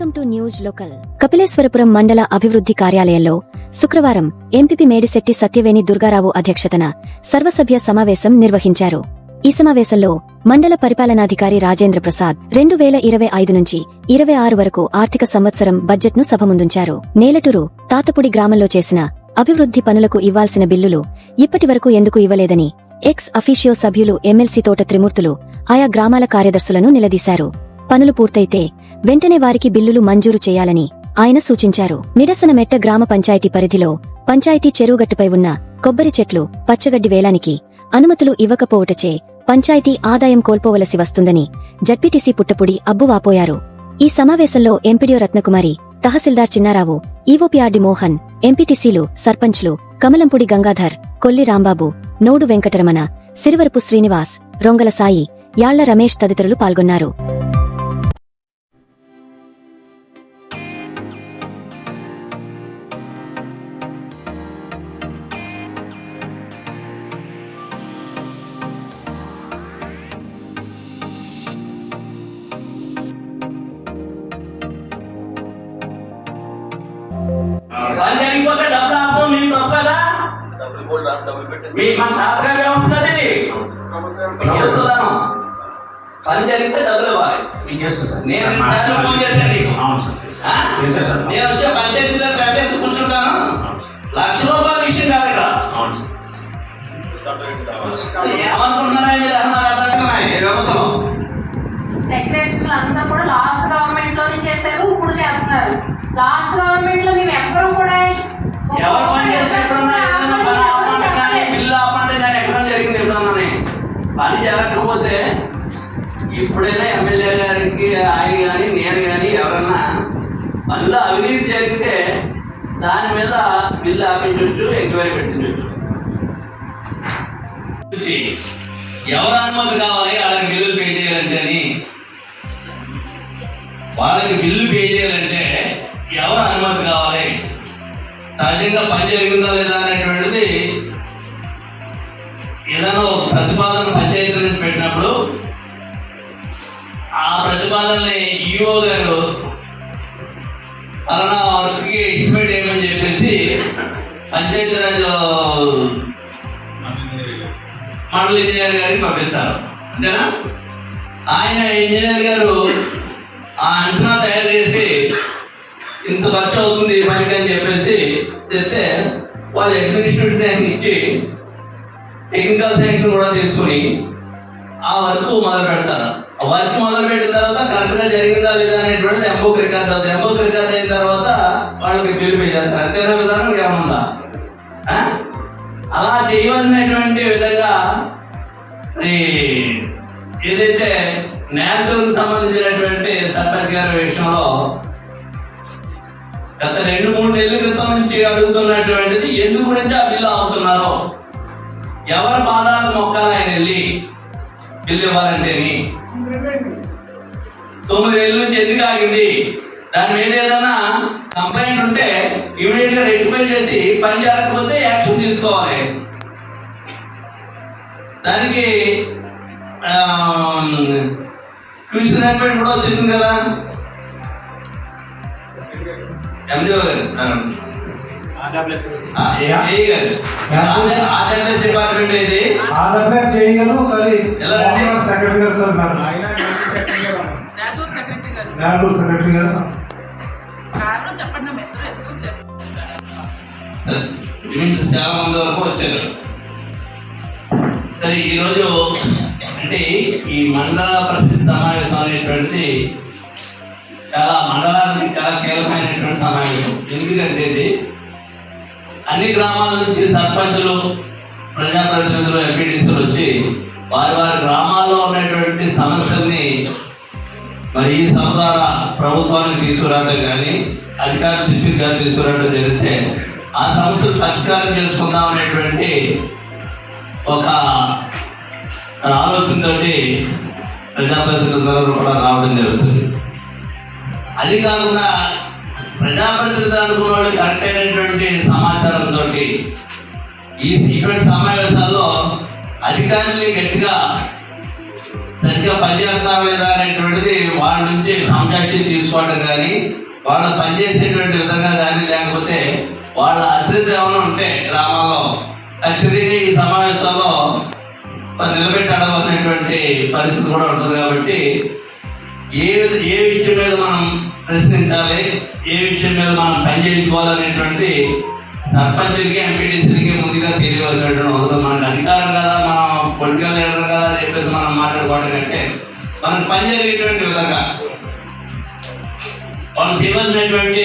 Welcome to news local. Kapileswarapuram మండల అభివృద్ధి కార్యాలయంలో శుక్రవారం ఎంపీపీ మేడిశెట్టి సత్యవేణి దుర్గారావు అధ్యక్షతన సర్వసభ్య సమావేశం నిర్వహించారు. ఈ సమావేశంలో మండల పరిపాలనాధికారి రాజేంద్ర ప్రసాద్ రెండు వేల ఇరవై ఐదు నుంచి ఇరవై ఆరు వరకు ఆర్థిక సంవత్సరం బడ్జెట్ను సభ ముందుంచారు. నేలటూరు తాతపుడి గ్రామంలో చేసిన అభివృద్ధి పనులకు ఇవ్వాల్సిన బిల్లులు ఇప్పటి వరకు ఎందుకు ఇవ్వలేదని ఎక్స్ అఫీషియో సభ్యులు ఎమ్మెల్సీ తోట త్రిమూర్తులు ఆయా గ్రామాల కార్యదర్శులను నిలదీశారు. పనులు పూర్తయితే వెంటనే వారికి బిల్లులు మంజూరు చేయాలని ఆయన సూచించారు. నిరసనమెట్ట గ్రామ పంచాయతీ పరిధిలో పంచాయతీ చెరువుగట్టుపై ఉన్న కొబ్బరి చెట్లు పచ్చగడ్డి వేలానికి అనుమతులు ఇవ్వకపోవటచే పంచాయతీ ఆదాయం కోల్పోవలసి వస్తుందని జడ్పీటీసీ పుట్టపుడి అబ్బువాపోయారు ఈ సమావేశంలో ఎంపీడీఓ రత్నకుమారి తహసీల్దార్ చిన్నారావు ఈవోపీఆర్డి మోహన్ ఎంపీటీసీలు సర్పంచ్లు కమలంపుడి గంగాధర్ కొల్లి రాంబాబు నోడు వెంకటరమణ సిరివరపు శ్రీనివాస్ రొంగల సాయి యాళ్ళ రమేష్ తదితరులు పాల్గొన్నారు. డబ్బులు మీ మన వ్యవస్థ ఇది పని జరిగితే డబ్బులు ఇవ్వాలి. నేను ఫోన్ చేశాను నీకు. నేను వచ్చే పంచాయతీలో కట్టేసి కూర్చుంటాను. లక్ష రూపాయల విషయం కాదు ఇక్కడ. ఏమనుకుంటున్నారా మీరు? అన్నారు సెక్రటరీలు అందరూ కూడా లాస్ట్ గవర్నమెంట్లోనే చేశారు ఇప్పుడు చేస్తున్నారు. లాస్ట్ గవర్నమెంట్లో మేము ఎవ్వరూ కూడా ఎవరు పని చేస్తే చేద్దామని పని జరగకపోతే ఇప్పుడైనా ఎమ్మెల్యే గారికి ఆయన కానీ నేను కానీ ఎవరన్నా పనిలో అవినీతి జరిగితే దాని మీద బిల్లు ఆపించవచ్చు ఎంక్వైరీ పెట్టించవచ్చు ఎవరు అనుమతి కావాలి? వాళ్ళకి బిల్లు పే చేయాలంటే అని వాళ్ళకి బిల్లు పే చేయాలంటే ఎవరు అనుమతి కావాలి? సహజంగా పని జరిగిందా లేదా అనేటువంటిది ఏదైనా ఒక ప్రతిపాదన పంచాయతీ గురించి పెట్టినప్పుడు ఆ ప్రతిపాదనని ఈఓ గారు అలా వర్క్కి ఎస్టిమేట్ వేయమని చెప్పేసి పంచాయతీరాజ్ మండల ఇంజనీర్ గారికి పంపిస్తారు. అంతేనా? ఆయన ఇంజనీర్ గారు ఆ అంచనా తయారు చేసి ఇంత ఖర్చు అవుతుంది ఈ పనికి అని చెప్పేసి చెప్తే వాళ్ళు అడ్మినిస్ట్రేటివ్ శాంక్షన్ ఇచ్చి టెక్నికల్ శాంక్షన్ కూడా తీసుకుని ఆ వర్క్ మొదలు పెడతారు. ఆ వర్క్ మొదలు పెట్టిన తర్వాత కరెక్ట్గా జరిగిందా లేదా అనేటువంటిది ఎంబోక్ రికార్డ్ అవుతుంది ఎంబోక్ రికార్డ్ అయిన తర్వాత వాళ్ళకి బిల్లు పే చేస్తారు అంతేనా విధానం ఏముందా? అలా చేయవలసినటువంటి విధంగా మరి ఏదైతే న్యాక్కు సంబంధించినటువంటి సర్పంచ్ గారి విషయంలో గత రెండు మూడు నెలల క్రితం నుంచి అడుగుతున్నటువంటిది ఎందు గురించి ఆ బిల్లు ఆపుతున్నారో ఎవరు పాదాలు మొక్కాలి ఆయన వెళ్ళి బిల్లు తొమ్మిది ఏళ్ళ నుంచి ఎందుకు ఆగింది దాని మీద ఏదైనా కంప్లైంట్ ఉంటే ఇమీడియట్గా రెక్టిఫై చేసి పని చేయకపోతే యాక్షన్ తీసుకోవాలి. దానికి ట్యూషన్ అపాయింట్ కూడా వచ్చేసింది కదా. ఎండిఓ గారు డిపార్ట్మెంట్ ఆంధ్రప్రదేశ్ చేయగలరు? ఒకసారి? సెక్రటరీ గారు సార్ సెక్రటరీ గారు చాలా మంది వరకు వచ్చారు. సరే ఈరోజు అంటే ఈ మండల పరిస్థితి సమావేశం అనేటువంటిది చాలా మండలానికి చాలా కీలకమైనటువంటి సమావేశం. ఎందుకంటే ఇది అన్ని గ్రామాల నుంచి సర్పంచులు ప్రజాప్రతినిధులు ఎంపీటీసీలు వచ్చి వారి వారి గ్రామాల్లో ఉన్నటువంటి సమస్యల్ని మరి ఈ సభ ప్రభుత్వానికి తీసుకురావడం కానీ అధికారుల దృష్టికి కానీ తీసుకురావడం జరిగితే ఆ సమస్యలు పరిష్కారం చేసుకుందాం అనేటువంటి ఒక ఆలోచనతో ప్రజాప్రతినిధులు కూడా రావడం జరుగుతుంది. అది కాకుండా ప్రజాప్రతినిధులు అనుకున్న వాళ్ళు కరెక్ట్ సమాచారంతో ఈ ఇటువంటి సమావేశాల్లో అధికారుల్ని గట్టిగా సరిగ్గా పనిచేస్తారా లేదా అనేటువంటిది వాళ్ళ నుంచి సంజాక్షి తీసుకోవడం కానీ వాళ్ళు పనిచేసేటువంటి విధంగా కానీ లేకపోతే వాళ్ళ అశ్రద్ధ ఏమైనా ఉంటే గ్రామాల్లో ఖచ్చితంగా ఈ సమావేశాల్లో నిలబెట్టడవలసినటువంటి నిలబెట్టి పరిస్థితి కూడా ఉంటుంది కాబట్టి ఏ ఏ విషయం మీద మనం ప్రశ్నించాలి ఏ విషయం మీద మనం పని సర్పంచ్కి సర్పంచులకి ముందుగా తెలియవలసినటువంటి అవసరం మనకు అధికారం కదా మనం పొలిటికల్ లీడర్ కదా అని చెప్పేసి మనం మాట్లాడుకోవడం కంటే మనకు పని జరిగేటువంటి విధంగా వాళ్ళు చేయవలసినటువంటి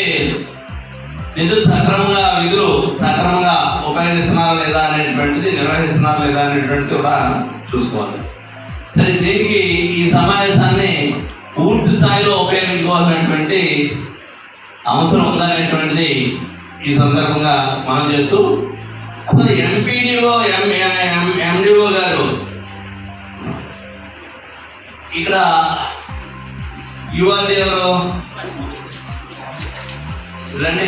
నిధులు సక్రమంగా విధులు సక్రమంగా ఉపయోగిస్తున్నారా లేదా అనేటువంటిది నిర్వహిస్తున్నారా లేదా అనేటువంటిది కూడా చూసుకోవాలి. సరే దీనికి ఈ సమావేశాన్ని పూర్తి స్థాయిలో ఉపయోగించుకోవాల్సినటువంటి అవసరం ఉందనేటువంటిది ఈ సందర్భంగా మనం చేస్తూ అసలు ఎంపీడీఓ ఎండిఓ గారు ఇక్కడ యువతి ఎవరు? రండి.